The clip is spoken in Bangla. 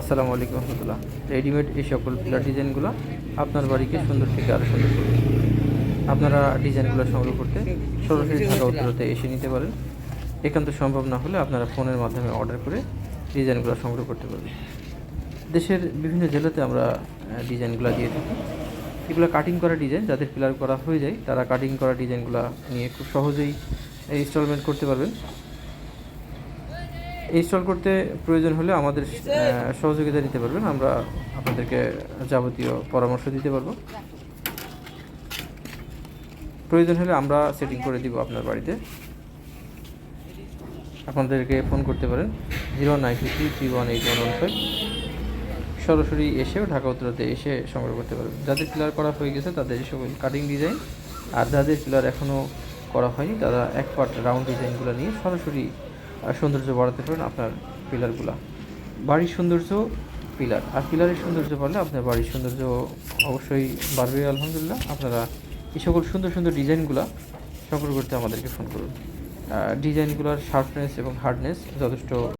আসসালামু আলাইকুম রহমতুল্লাহ। রেডিমেড এই সকল পিলার ডিজাইনগুলো আপনার বাড়িকে সুন্দর থেকে আরও সুন্দর করবে আপনারা ডিজাইনগুলো সংগ্রহ করতে সরাসরি ঢাকা উত্তরতে এসে নিতে পারেন। একান্ত সম্ভব না হলে আপনারা ফোনের মাধ্যমে অর্ডার করে ডিজাইনগুলো সংগ্রহ করতে পারবেন। দেশের বিভিন্ন জেলাতে আমরা ডিজাইনগুলো দিয়ে থাকি। এগুলো কাটিং করা ডিজাইন যাদের পিলার করা হয়ে যায়, তারা কাটিং করা ডিজাইনগুলো নিয়ে খুব সহজেই ইনস্টলমেন্ট করতে পারবেন। ইনস্টল করতে প্রয়োজন হলে আমাদের সহযোগিতা নিতে পারবেন। আমরা আপনাদেরকে যাবতীয় পরামর্শ দিতে পারব। প্রয়োজন হলে আমরা সেটিং করে দিব আপনার বাড়িতে। আপনাদেরকে ফোন করতে পারেন। Zero nine three three one eight one one five সরাসরি এসেও ঢাকা উত্তরাতে এসে সংগ্রহ করতে পারবেন। যাদের পিলার করা হয়ে গেছে, তাদের সকল কাটিং ডিজাইন আর যাদের পিলার এখনও করা হয়নি, তারা এক পার্ট রাউন্ড ডিজাইনগুলো নিয়ে সরাসরি সৌন্দর্য বাড়াতে পারেন আপনার পিলারগুলা। বাড়ির সৌন্দর্য, পিলার। আর পিলারের সৌন্দর্য বাড়লে আপনার বাড়ির সৌন্দর্য অবশ্যই বাড়বে, আলহামদুলিল্লাহ। আপনারা এই সকল সুন্দর সুন্দর ডিজাইনগুলা সংগ্রহ করতে আমাদেরকে ফোন করুন। ডিজাইনগুলোর শার্পনেস এবং হার্ডনেস যথেষ্ট